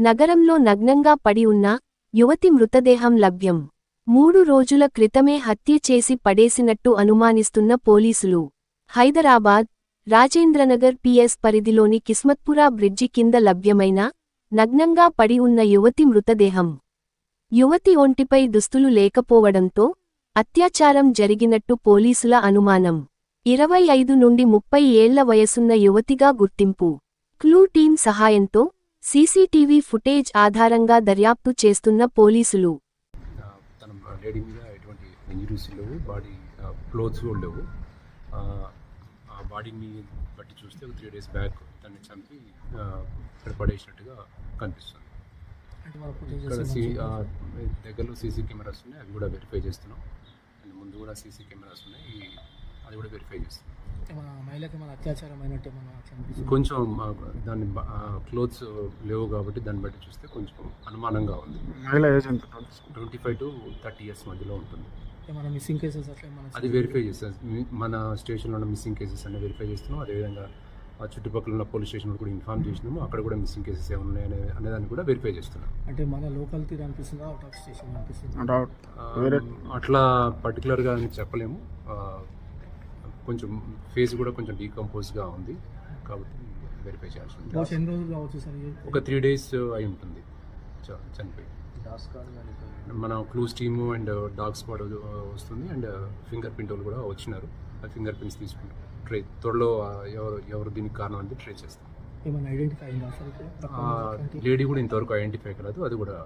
నగరంలో నగ్నంగా పడి ఉన్న యువతి మృతదేహం లభ్యం. మూడు రోజుల క్రితమే హత్య చేసి పడేసినట్టు అనుమానిస్తున్న పోలీసులు. హైదరాబాద్ రాజేంద్రనగర్ పిఎస్ పరిధిలోని కిస్మత్పురా బ్రిడ్జి కింద లభ్యమైన నగ్నంగా పడి ఉన్న యువతి మృతదేహం. యువతి ఒంటిపై దుస్తులు లేకపోవడంతో అత్యాచారం జరిగినట్టు పోలీసుల అనుమానం. ఇరవై ఐదు నుండి ముప్పై ఏళ్ళ వయసున్న యువతిగా గుర్తింపు. క్లూ టీం సహాయంతో సీసీటీవీ ఫుటేజ్ ఆధారంగా దర్యాప్తు చేస్తున్న పోలీసులు. బాడీని బట్టి చూస్తే త్రీ డేస్ బ్యాక్ తనని చంపి ఇక్కడ పడేసినట్టుగా కనిపిస్తుంది. దగ్గరలో సీసీ కెమెరాస్ ఉన్నాయి. అవి కూడా వెరిఫై చేస్తున్నాం. అండ్ ముందు కూడా సీసీ కెమెరాస్ ఉన్నాయి. అది కూడా వెరిఫై మహిళకి మన కొంచెం ఆ, దాని క్లోత్స్ లేవు కాబట్టి దాన్ని బట్టి చూస్తే కొంచెం అనుమానంగా ఉంది. మహిళ ఏజ్ ఎంత? Twenty five to thirty years మధ్యలో ఉంటుంది. ఏమైనా మిస్సింగ్ కేసెస్ అట్లా అది వెరిఫై చేస్తాం మన స్టేషన్లో ఉన్న మిస్సింగ్ కేసెస్ అన్ని వెరిఫై చేస్తున్నాం. అదేవిధంగా ఆ చుట్టుపక్కల ఉన్న పోలీస్ స్టేషన్ కూడా ఇన్ఫార్మ్ చేసినాము. అక్కడ కూడా మిస్సింగ్ కేసెస్ ఏమైనా ఉన్నాయనే అనేదాన్ని కూడా వెరిఫై చేస్తున్నాం. అంటే మన లోకల్ తీరు అనిపిస్తుందా? అవుట్ ఆఫ్ స్టేషన్ అనిపిస్తుందా? అట్లా పర్టికులర్గా అని చెప్పలేము. కొంచెం ఫేస్ కూడా కొంచెం డీకంపోజ్గా ఉంది. కాబట్టి వెరిఫై చేయాల్సి ఉంటుంది ఇది? ఒక త్రీ డేస్ అయి ఉంటుంది. చ- చనిపోయి. మన clues team and dog squad వస్తుంది. అండ్ ఫింగర్ ప్రింట్ వాళ్ళు కూడా వచ్చినారు. ఆ ఫింగర్ ప్రింట్స్ తీసుకుంటాం ట్రే త్వరలో ఎవరు ఎవరు దీనికి కారణం అనేది ట్రే చేస్తాం. ఏమైనా ఐడెంటిఫై అయిందా తక్కువ లేడీ కూడా ఇంతవరకు ఐడెంటిఫై కాలేదు అది కూడా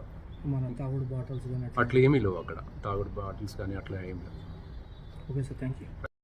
మన తాగుడు బాటిల్స్ కానీ అట్లా? ఏమీ లేవు అక్కడ. తాగుడు బాటిల్స్ కానీ అట్లా ఏమీ లేవు. Okay sir thank you